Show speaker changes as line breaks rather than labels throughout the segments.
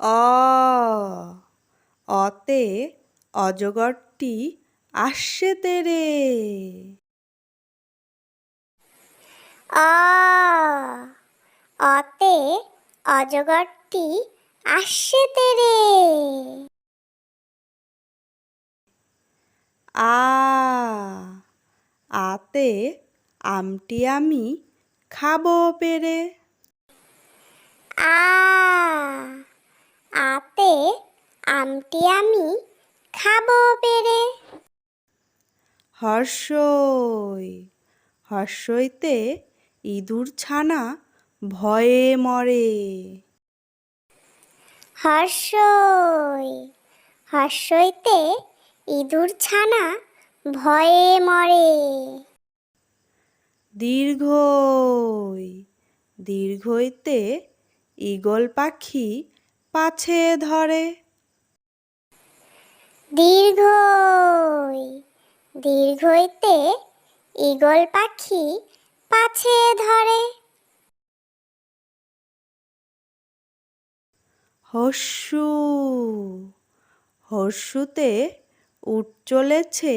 অ অতে অজগরটি আসছে তেরে।
অ অতে অজগরটি আসছে তেরে।
আ আতে আমটি আমি খাব পেরে।
আ আতে আমটি আমি খাব পেরে
হর্ষই হর্ষইতে ইঁদুর ছানা ভয়ে মরে।
হর্ষই হর্ষইতে ইঁদুর ছানা ভয়ে মরে।
দীর্ঘই দীর্ঘইতে ঈগল পাখি পাছে ধরে।
দীর্ঘই দীর্ঘইতে ঈগল পাখি পাছে ধরে।
হস্যু হস্যুতে উঠ চলেছে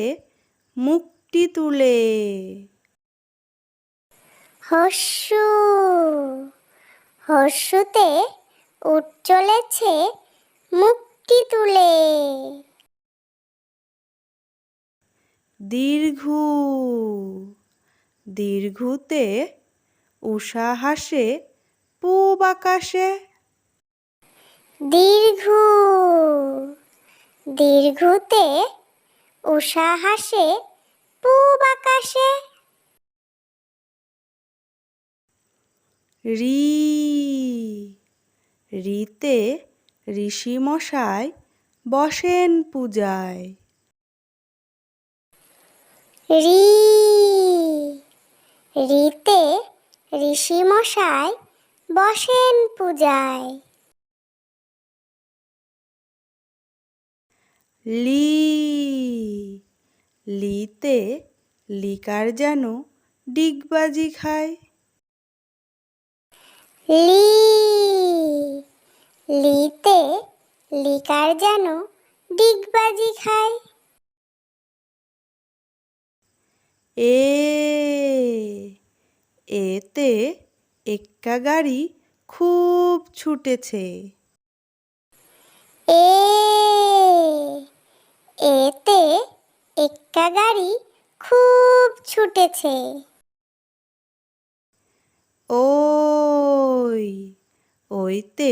মুখটি তুলে।
হস্যু হস্যুতে উঠ চলেছে মুক্তি তুলে।
দীর্ঘু দীর্ঘুতে উষা হাসে পূব আকাশে।
দীর্ঘু দীর্ঘুতে উষা হাসে পূব আকাশে।
রি রিতে ঋষি মশাই বসেন পূজায়।
রি রিতে ঋষি মশাই বসেন পূজায়।
লি লিতে লিকার যেন ডিগবাজি খায়।
লি লিতে লিকার যেন ডিগবাজি খায়।
এ এতে এক্কা গাড়ি খুব ছুটেছে।
এ এতে এক্কা গাড়ি খুব ছুটেছে।
ওই ওইতে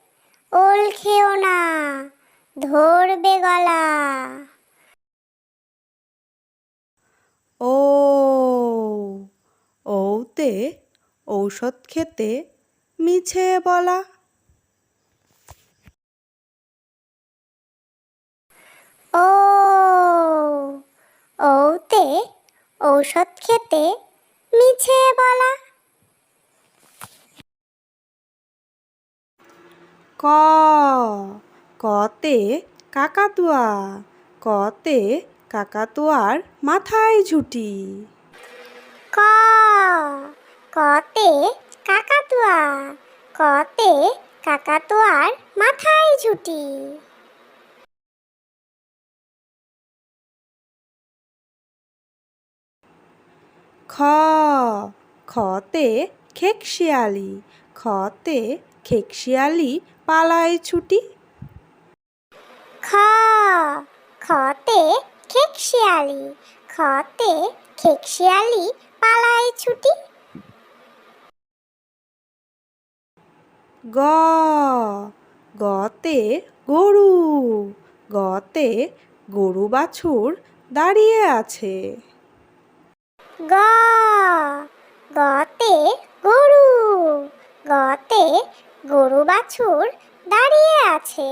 ওল খেও না ধরবে গলা।
ও ওতে ঔষধ খেতে মিছে বলা।
ও ওতে ঔষধ খেতে মিছে বলা।
ক কতে কাকাতুয়া কতে কাকাতুয়ার মাথায় ঝুটি।
ক কতে কাকাতুয়া কতে কাকাতুয়ার মাথায় ঝুটি।
খ খতে খেকশিয়ালি খতে খেকশিয়ালি পালায় ছুটি।
খ খতে খেকশিয়ালি খতে খেকশিয়ালি পালায় ছুটি।
গ গতে গরু গতে গরু বাছুর দাঁড়িয়ে আছে।
গ গতে গরু গতে গরু বাছুর দাঁড়িয়ে আছে।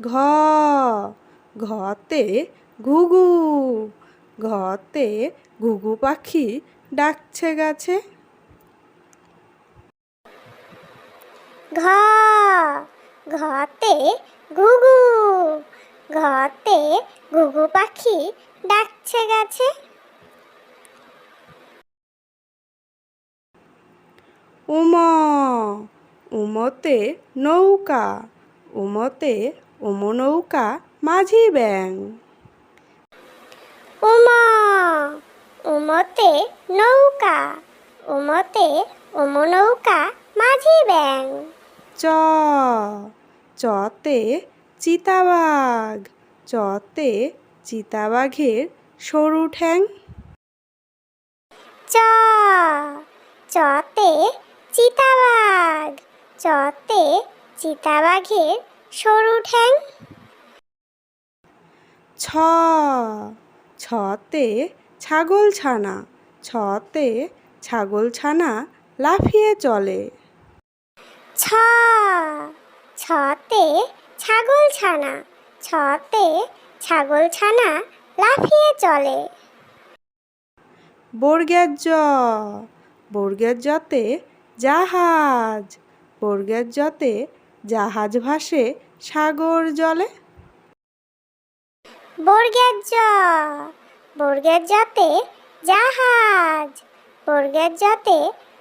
ঘ ঘতে ঘুঘু ঘতে ঘুঘু পাখি ডাকছে গাছে।
ঘ ঘতে ঘুঘু ঘতে ঘুঘু পাখি ডাকছে গাছে।
উম উমতে নৌকা উমতে উম নৌকা মাঝি ব্যাং।
উমা উমতে নৌকা উমতে উম নৌকা মাঝি ব্যাং।
চ চতে চিতাবাঘ চতে চিতাবাঘের সরু ঠ্যাং।
চ চতে চিতাবাঘ। চতে চিতাবাঘের সরু ঠ্যাং।
ছ ছতে ছাগল ছানা ছতে ছাগল ছানা লাফিয়ে চলে।
ছ ছতে ছাগল ছানা ছতে ছাগল ছানা লাফিয়ে চলে।
বর্গের জ বর্গের জতে জাহাজ। বর্গের জতে জাহাজ ভাসে সাগর জলে।
বর্গের জ বর্গের জতে জাহাজ। বর্গের জতে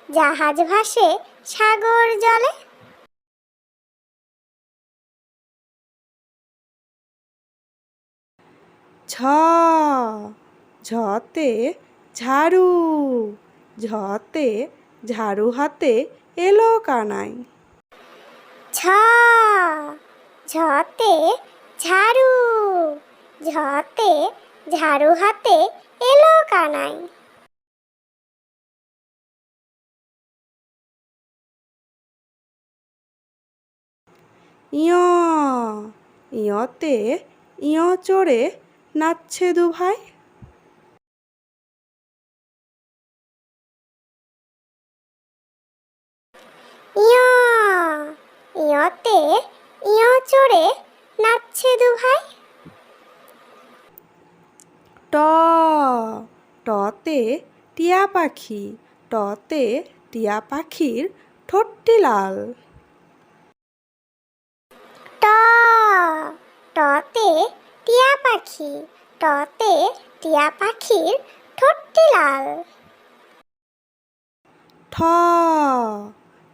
জাহাজ ভাসে সাগর জলে।
ঝ ঝতে ঝাড়ু ঝতে ঝাড়ু হাতে এলো কানাই।
ছ ঝতে ঝাড়ু ঝতে ঝাড়ু হাতে এলো কানাই।
ইয় ইয়তে ইয় চড়ে নাচছে দু ভাই
ইয় ইয়তে ইয় চড়ে নাচছে দু ভাই
ট টতে টিয়া পাখি টতে টিয়া পাখির ঠোঁটটি লাল।
ট টতে টিয়া পাখি টতে টিয়া পাখির ঠোঁটটি লাল।
ঠ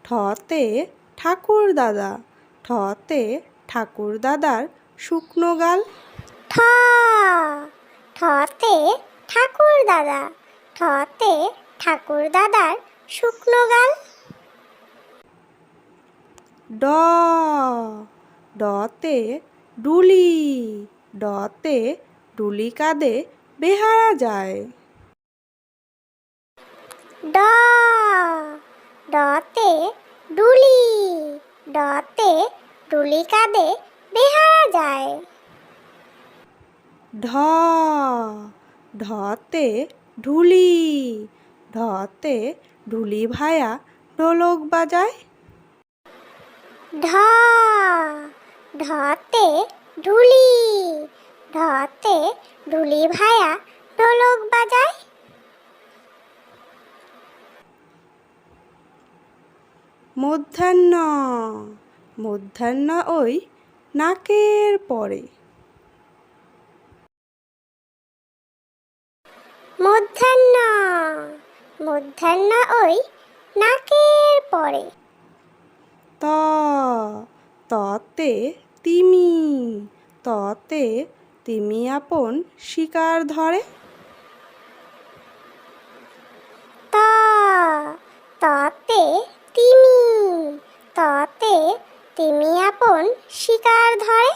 ঠতে ঠাকুর দাদা ঠতে ঠাকুর দাদার শুকনো গাল।
ঠ ঠতে ঠাকুর দাদা ঠতে ঠাকুর দাদার শুকনো গাল।
ড ডতে ডুলি ডতে ডুলি কাঁদে বেহারা যায়।
ড ডতে ডুলি ডতে ডুলি কাঁদে বেহারা যায়।
ধ ধতে ঢুলি ধতে ঢুলি ভায়া ঢোলক বাজায়।
ঢ ঢতে ঢুলি ঢতে ঢুলি ভায়া ঢোলক বাজায়।
মধ্যাহ্ন মধ্যাহ্ন ওই নাকের পরে।
মধ্যাহ্ন মধ্যাহ্ন ওই নাকের পরে।
ত ততে তিমি ততে তিমি আপন শিকার ধরে।
ত ততে তিমি ততে তিমি আপন শিকার ধরে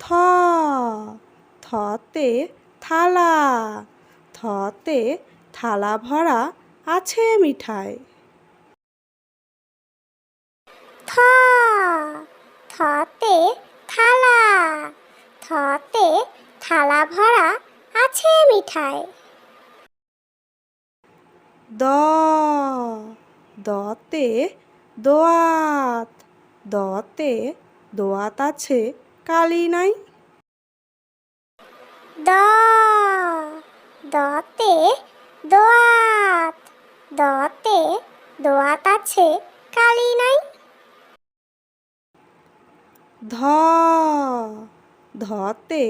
থ থতে থালা থতে থালা ভরা আছে মিঠাই।
থ থতে থালা থতে থালা ভরা আছে মিঠাই।
দ দতে দোয়াত দতে দোয়াত আছে কালি নাই।
দ দতে দোয়াত। দতে দোয়াত আছে কালি নাই।
ধ। ধতে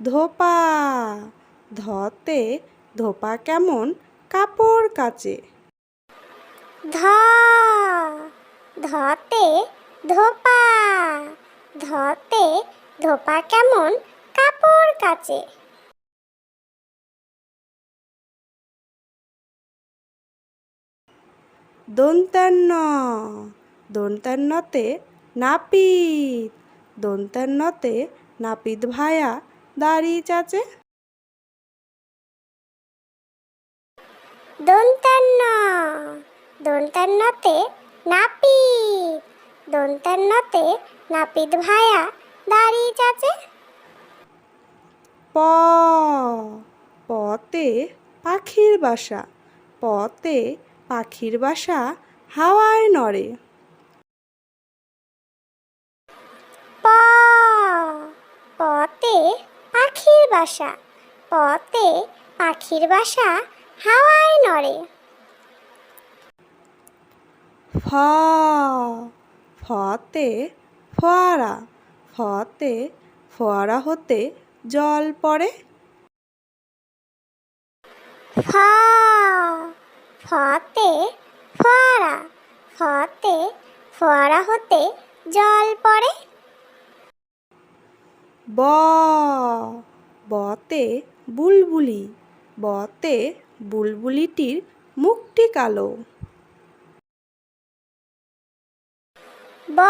ধোপা। ধতে ধোপা কেমন? কাপড় কাচে।
ধ। ধতে ধোপা। ধতে ধোপা কেমন? কাপড় কাচে।
দন্তান্ন। দন্তান্নতে নাপিত। দন্তান্নতে নাপিত ভায়া দাড়ি চাচে।
দন্তান্ন। দন্তান্নতে নাপিত। দন্তান্নতে নাপিত ভায়া দাড়ি চাচে।
প। পতে পাখির বাসা। পতে পাখির বাসা হাওয়ায় নড়ে।
পতে পাখির বাসা পতে পাখির বাসা হাওয়ায় নড়ে।
ফ ফতে ফোয়ারা ফতে ফোয়ারা হতে জল পড়ে।
ফ ফতে ফোয়ারা ফতে ফোয়ারা হতে জল পড়ে।
ব বতে বুলবুলি বতে বুলবুলিটির মুখটি কালো।
ব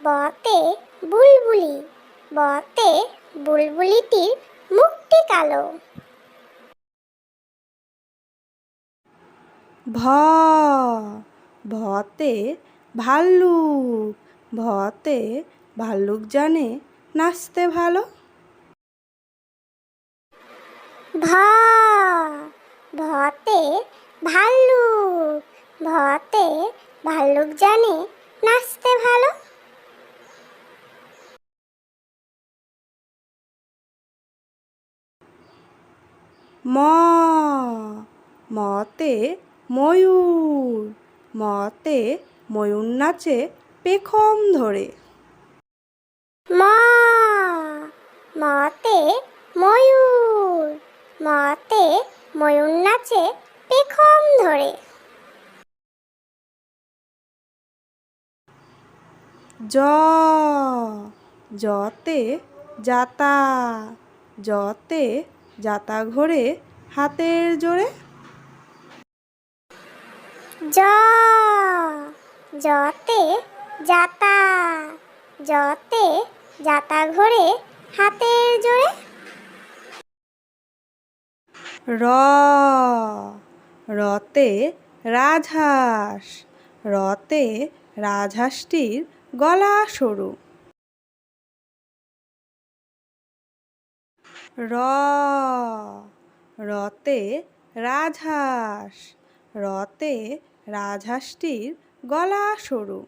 বতে বুলবুলি বতে বুলবুলিটির মুখটি কালো।
ভ ভতে ভাল্লুক ভতে ভাল্লুক জানে নাচতে ভালো।
ভ ভতে ভাল্লুক ভতে ভাল্লুক জানে নাচতে ভালো।
ম মতে ময়ূর। মতে ময়ূর নাচে পেখম ধরে।
ম মতে ময়ূর। মতে ময়ূর নাচে পেখম ধরে।
জ জতে জাতা জতে জাতা ঘোরে হাতের জোরে।
জ। জতে যাতা। জতে যাতা ঘোরে হাতের জোরে।
র। রতে রাজহাঁস। রতে রাজহাঁসটির গলা সরু। র। রতে রাজহাঁস। রতে রাজহাঁসটির গলা সরু।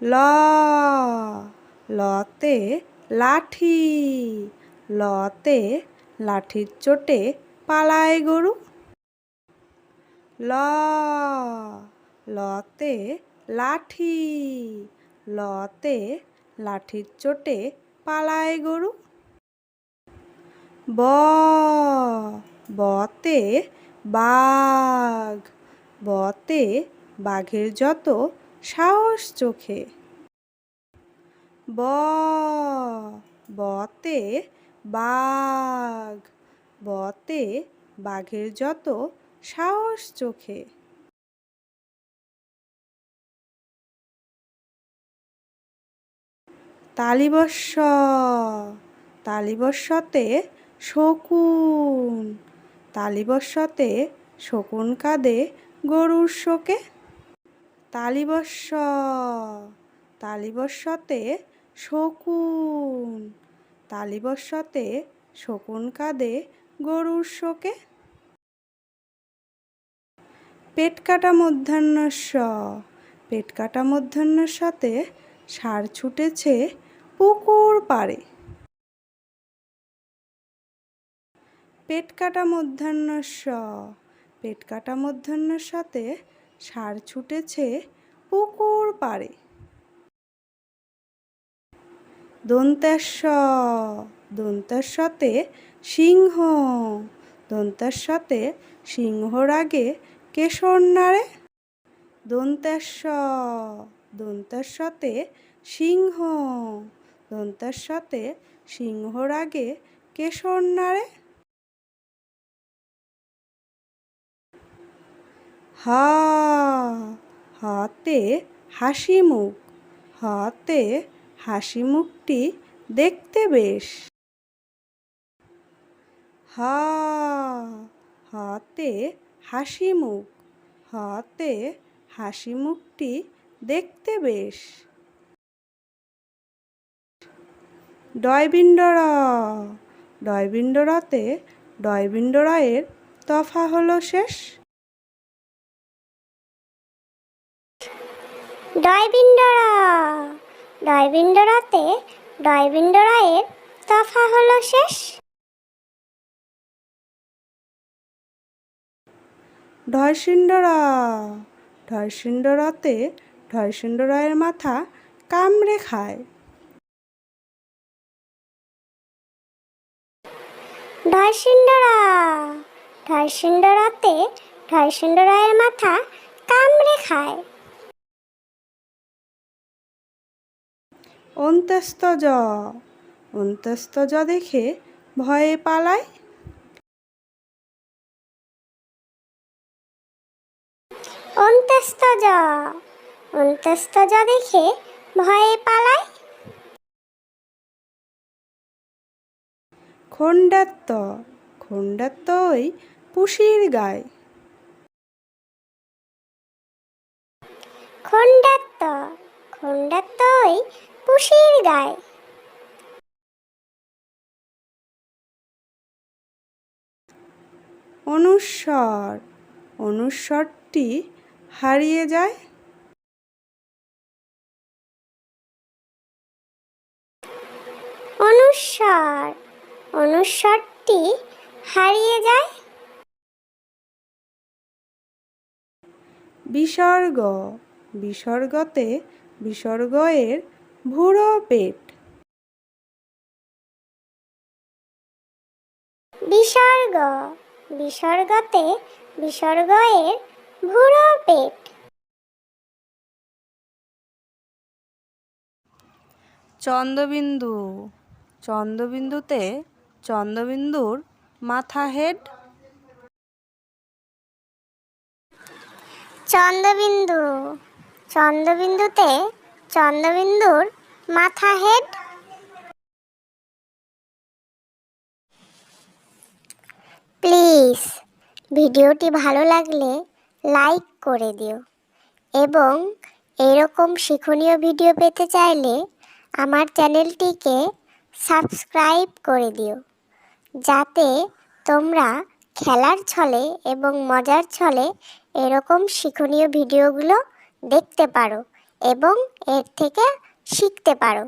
ল, লতে লাঠি, লতে লাঠির চোটে পালায় গরু। ল, লতে লাঠি, লতে লাঠির চোটে পালায় গরু। ব, বতে বাঘ। বতে বাঘের যত সাহস চোখে। ব। বতে বাঘ। বতে বাঘের যত সাহস চোখে। তালিবস্য। তালিবস্যতে শকুন। তালিবস্যতে শকুন কাঁদে গরুর শোকে। তালিবস্য তালিবস্যতে শকুন তালিবস্যতে শকুন কাঁদে গরুর শোকে। পেট কাটা স পেট কাটা সাথে সার ছুটেছে পুকুর পাড়ে। পেট কাটা মধ্যাহ্ন স পেট কাটা মধ্যাহ্নের সাথে সার ছুটেছে পুকুর পাড়ে। দন্তেশ্ব দন্তেশ্বতে সিংহ দন্তেশ্বতে সিংহর আগে কেশর নাড়ে। দন্তেশ্ব দন্তেশ্বতে সিংহ দন্তেশ্বতে সিংহর আগে কেশর নাড়ে। হা হাতে হাসি মুখ হাতে হাসি মুখটি দেখতে বেশ। হা, হাতে হাসি মুখ হাতে হাসি মুখটি দেখতে বেশ। ডয়বিন্ডর ডয়বিন্ডরাতে ডয়বিন্ডরায়ের তফা হলো শেষ।
ডয়বিন্ডরা। ডয়বিন্ডরাতে ডয়বিন্ডরায়ের তফা হলো শেষ।
ঢয়সিন্ডরা ঢয়সিন্ডরাতে ঢয়সিন্ডরায়ের মাথা কামড়ে খায়।
ঢয়সিন্ডরা ঢয়সিন্ডরাতে ঢয়সিন্ডরায়ের মাথা কামড়ে খায়।
অন্ত্যস্তজ অন্ত্যস্তজ দেখে ভয়ে পালায়।
অন্ত্যস্তজ অন্ত্যস্তজ দেখে ভয়ে পালায়।
খণ্ডাত্ত ওই পুষির গায়।
খণ্ডাত্ত খণ্ডাত্ত ওই পুষির গায়।
অনুস্বর অনুস্বরটি হারিয়ে যায়।
অনুস্বর অনুস্বরটি হারিয়ে যায়।
বিসর্গ বিসর্গতে বিসর্গ এর ভুড়ো পেট।
বিসর্গ বিসর্গতে বিসর্গ এর ভুড়ো পেট।
চন্দ্রবিন্দু চন্দ্রবিন্দুতে চন্দ্রবিন্দুর মাথা হেড।
চন্দ্রবিন্দু চন্দ্রবিন্দুতে চন্দ্রবিন্দুর মাথা হেড। প্লিজ, ভিডিওটি ভালো লাগলে লাইক করে দিও এবং এরকম শিক্ষণীয় ভিডিও পেতে চাইলে আমার চ্যানেলটিকে সাবস্ক্রাইব করে দিও। যাতে তোমরা খেলার ছলে এবং মজার ছলে এরকম শিক্ষণীয় ভিডিওগুলো দেখতে পারো এবং এর থেকে শিখতে পারো।